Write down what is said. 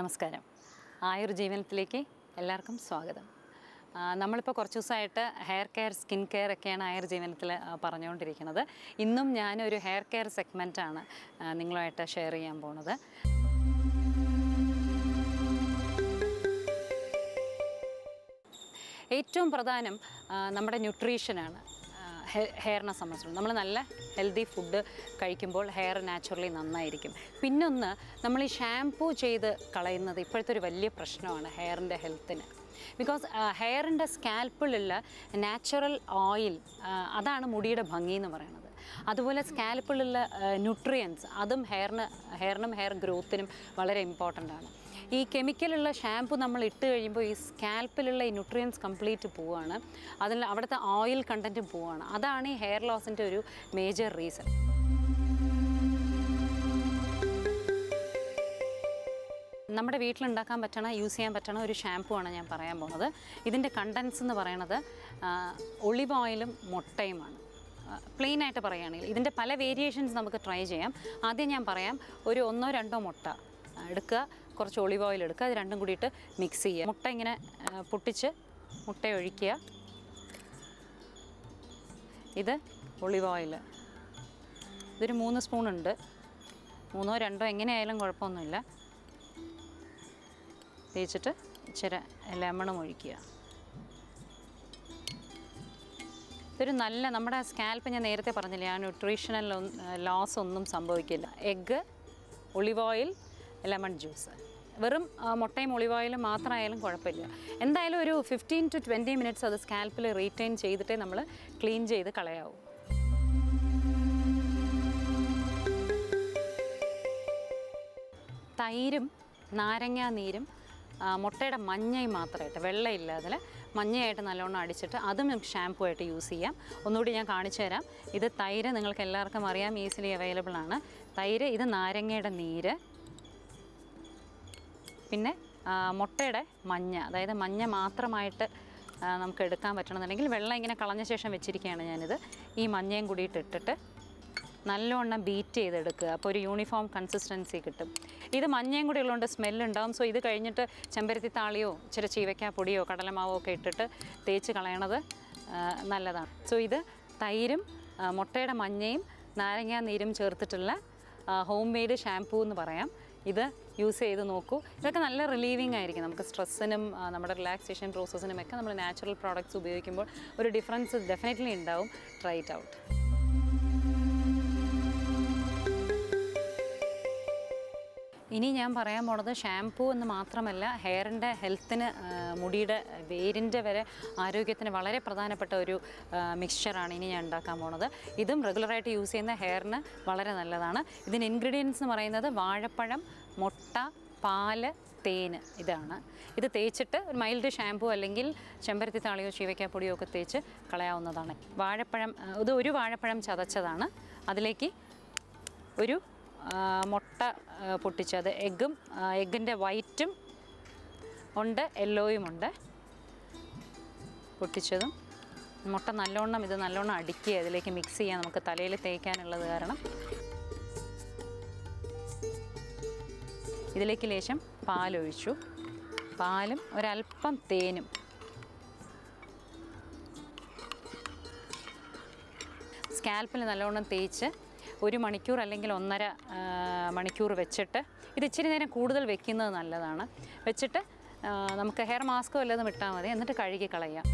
നമസ്കാരം. ആയുർ ജീവനത്തിലേക്ക് എല്ലാവർക്കും സ്വാഗതം. നമ്മളിപ്പോൾ കുറച്ച് ദിവസമായിട്ട് ഹെയർ കെയർ സ്കിൻ കെയർ ഒക്കെയാണ് ആയുർ ജീവനത്തിൽ പറഞ്ഞുകൊണ്ടിരിക്കുന്നത്. ഇന്നും ഞാനൊരു ഹെയർ കെയർ സെഗ്മെന്റാണ് നിങ്ങളുമായിട്ട് ഷെയർ ചെയ്യാൻ പോണത്. ഏറ്റവും പ്രധാനം നമ്മുടെ ന്യൂട്രീഷനാണ് ഹെയറിനെ സംബന്ധിച്ചിടത്തോളം നമ്മൾ നല്ല ഹെൽത്തി ഫുഡ് കഴിക്കുമ്പോൾ ഹെയർ നാച്ചുറലി നന്നായിരിക്കും. പിന്നൊന്ന് നമ്മൾ ഈ ഷാംപൂ ചെയ്ത് കളയുന്നത് ഇപ്പോഴത്തെ ഒരു വലിയ പ്രശ്നമാണ് ഹെയറിന്റെ ഹെൽത്തിന്. ബിക്കോസ് ഹെയറിന്റെ സ്കാൽപ്പിലുള്ള നാച്ചുറൽ ഓയിൽ അതാണ് മുടിയുടെ ഭംഗി എന്ന് പറയുന്നത്. അതുപോലെ സ്കാൽപ്പിലുള്ള ന്യൂട്രിയൻസ് അതും ഹെയറിന് ഹെയറിനും ഹെയർ ഗ്രോത്തിനും വളരെ ഇമ്പോർട്ടന്റ് ആണ്. ഈ കെമിക്കലുള്ള ഷാമ്പു നമ്മൾ ഇട്ട് കഴിയുമ്പോൾ ഈ സ്കാൽപ്പിലുള്ള ഈ ന്യൂട്രിയൻസ് കംപ്ലീറ്റ് പോവുകയാണ് അതിൽ അവിടുത്തെ ഓയിൽ കണ്ടന്റും പോവുകയാണ് അതാണ് ഈ ഹെയർ ലോസിന്റെ ഒരു മേജർ റീസൺ നമ്മുടെ വീട്ടിലുണ്ടാക്കാൻ പറ്റണ യൂസ് ചെയ്യാൻ പറ്റണ ഒരു ഷാമ്പു ആണ് ഞാൻ പറയാൻ പോകുന്നത് ഇതിന്റെ കണ്ടൻസ് എന്ന് പറയണത് ഒളിവ് ഓയിലും മുട്ടയുമാണ്. പ്ലെയിൻ ആയിട്ട് പറയുകയാണെങ്കിൽ ഇതിന്റെ പല വേരിയേഷൻസ് നമുക്ക് ട്രൈ ചെയ്യാം. ആദ്യം ഞാൻ പറയാം ഒരു ഒന്നോ രണ്ടോ മുട്ട എടുക്കുക. കുറച്ച് ഒളിവ് ഓയിൽ എടുക്കുക. അത് രണ്ടും കൂടിയിട്ട് മിക്സ് ചെയ്യുക. മുട്ട ഇങ്ങനെ പൊട്ടിച്ച് മുട്ട ഒഴിക്കുക. ഇത് ഒളിവ് ഓയിൽ ഇതൊരു മൂന്ന് സ്പൂണുണ്ട് മൂന്നോ രണ്ടോ എങ്ങനെയായാലും കുഴപ്പമൊന്നുമില്ല. തേച്ചിട്ട് ഇച്ചിരി ലെമണും ഒഴിക്കുക. ഇതൊരു നല്ല നമ്മുടെ സ്കാൽപ്പ് ഞാൻ നേരത്തെ പറഞ്ഞില്ല ആ ന്യൂട്രീഷണൽ ലോസ് ഒന്നും സംഭവിക്കില്ല. Egg olive oil lemon juice വെറും മുട്ടയും ഒളിവ് ഓയിലും മാത്രമായാലും കുഴപ്പമില്ല. എന്തായാലും ഒരു ഫിഫ്റ്റീൻ ടു ട്വന്റി മിനിറ്റ്സ് അത് സ്കാൽപ്പിൽ റീറ്റെയിൻ ചെയ്തിട്ടേ നമ്മൾ ക്ലീൻ ചെയ്ത് കളയാവൂ. തൈരും നാരങ്ങാ നീരും മുട്ടയുടെ മഞ്ഞയും മാത്രമായിട്ട് വെള്ളയില്ലാതെ മഞ്ഞയായിട്ട് നല്ലോണം അടിച്ചിട്ട് അതും നമുക്ക് ഷാമ്പു ആയിട്ട് യൂസ് ചെയ്യാം. ഒന്നുകൂടി ഞാൻ കാണിച്ചു തരാം. ഇത് തൈര് നിങ്ങൾക്ക് എല്ലാവർക്കും അറിയാം ഈസിലി അവൈലബിൾ ആണ്. തൈര് ഇത് നാരങ്ങയുടെ നീര് പിന്നെ മുട്ടയുടെ മഞ്ഞ അതായത് മഞ്ഞ മാത്രമായിട്ട് നമുക്ക് എടുക്കാൻ പറ്റണമെന്നുണ്ടെങ്കിൽ വെള്ളം ഇങ്ങനെ കളഞ്ഞ ശേഷം വെച്ചിരിക്കുകയാണ് ഞാനിത്. ഈ മഞ്ഞയും കൂടിയിട്ട് ഇട്ടിട്ട് നല്ലവണ്ണം ബീറ്റ് ചെയ്തെടുക്കുക. അപ്പോൾ ഒരു യൂണിഫോം കൺസിസ്റ്റൻസി കിട്ടും. ഇത് മഞ്ഞയും കൂടി ഉള്ളതുകൊണ്ട് സ്മെല്ലുണ്ടാവും സോ ഇത് കഴിഞ്ഞിട്ട് ചെമ്പരത്തി താളിയോ ഇച്ചിരി ചീവയ്ക്ക പൊടിയോ കടലമാവോ ഒക്കെ ഇട്ടിട്ട് തേച്ച് കളയണത് നല്ലതാണ്. സോ ഇത് തൈരും മുട്ടയുടെ മഞ്ഞയും നാരങ്ങാ നീരും ചേർത്തിട്ടുള്ള ഹോം മെയ്ഡ് ഷാംപൂ എന്ന് പറയാം. ഇത് യൂസ് ചെയ്ത് നോക്കൂ. ഇതൊക്കെ നല്ല റിലീവിങ് ആയിരിക്കും. നമുക്ക് സ്ട്രെസ്സിനും നമ്മുടെ റിലാക്സേഷൻ പ്രോസസ്സിനും ഒക്കെ നമ്മൾ നാച്ചുറൽ പ്രോഡക്റ്റ്സ് ഉപയോഗിക്കുമ്പോൾ ഒരു ഡിഫറൻസ് ഡെഫിനറ്റ്ലി ഉണ്ടാവും. ട്രൈ ഇറ്റ് ഔട്ട് ഇനി ഞാൻ പറയാൻ പോണത് ഷാംപൂ എന്ന് മാത്രമല്ല ഹെയറിന്റെ ഹെൽത്തിന് മുടിയുടെ വേരിന്റെ വരെ ആരോഗ്യത്തിന് വളരെ പ്രധാനപ്പെട്ട ഒരു മിക്സ്ചറാണ് ഇനി ഞാൻ ഉണ്ടാക്കാൻ പോണത്. ഇതും റെഗുലറായിട്ട് യൂസ് ചെയ്യുന്ന ഹെയറിന് വളരെ നല്ലതാണ്. ഇതിന് ഇൻഗ്രീഡിയൻസ് എന്ന് പറയുന്നത് വാഴപ്പഴം മുട്ട പാൽ തേൻ ഇതാണ്. ഇത് തേച്ചിട്ട് ഒരു മൈൽഡ് ഷാമ്പു അല്ലെങ്കിൽ ചെമ്പരത്തി താളിയോ ചീവയ്ക്കാപ്പൊടിയോ ഒക്കെ തേച്ച് കളയാവുന്നതാണ്. വാഴപ്പഴം ഇത് ഒരു വാഴപ്പഴം ചതച്ചതാണ്. അതിലേക്ക് ഒരു മുട്ട പൊട്ടിച്ചത്. എഗ്ഗും എഗ്ഗിന്റെ വൈറ്റും ഉണ്ട് യെല്ലോയും ഉണ്ട്. പൊട്ടിച്ചതും. മുട്ട നല്ലോണം ഇത് നല്ലോണം അടിക്കുക അതിലേക്ക് മിക്സ് ചെയ്യാൻ നമുക്ക് തലയിൽ തേക്കാനുള്ളത് കാരണം ഇതിലേക്ക് ലേശം പാലൊഴിച്ചു. പാലും ഒരല്പം തേനും. സ്കാൽപ്പിൽ നല്ലോണം തേച്ച് ഒരു മണിക്കൂർ അല്ലെങ്കിൽ ഒന്നര മണിക്കൂർ വെച്ചിട്ട് ഇത് ഇച്ചിരി നേരം കൂടുതൽ വെക്കുന്നത് നല്ലതാണ്. വെച്ചിട്ട് നമുക്ക് ഹെയർ മാസ്ക് വല്ലതും ഇട്ടാൽ മതി. എന്നിട്ട് കഴുകി കളയാം.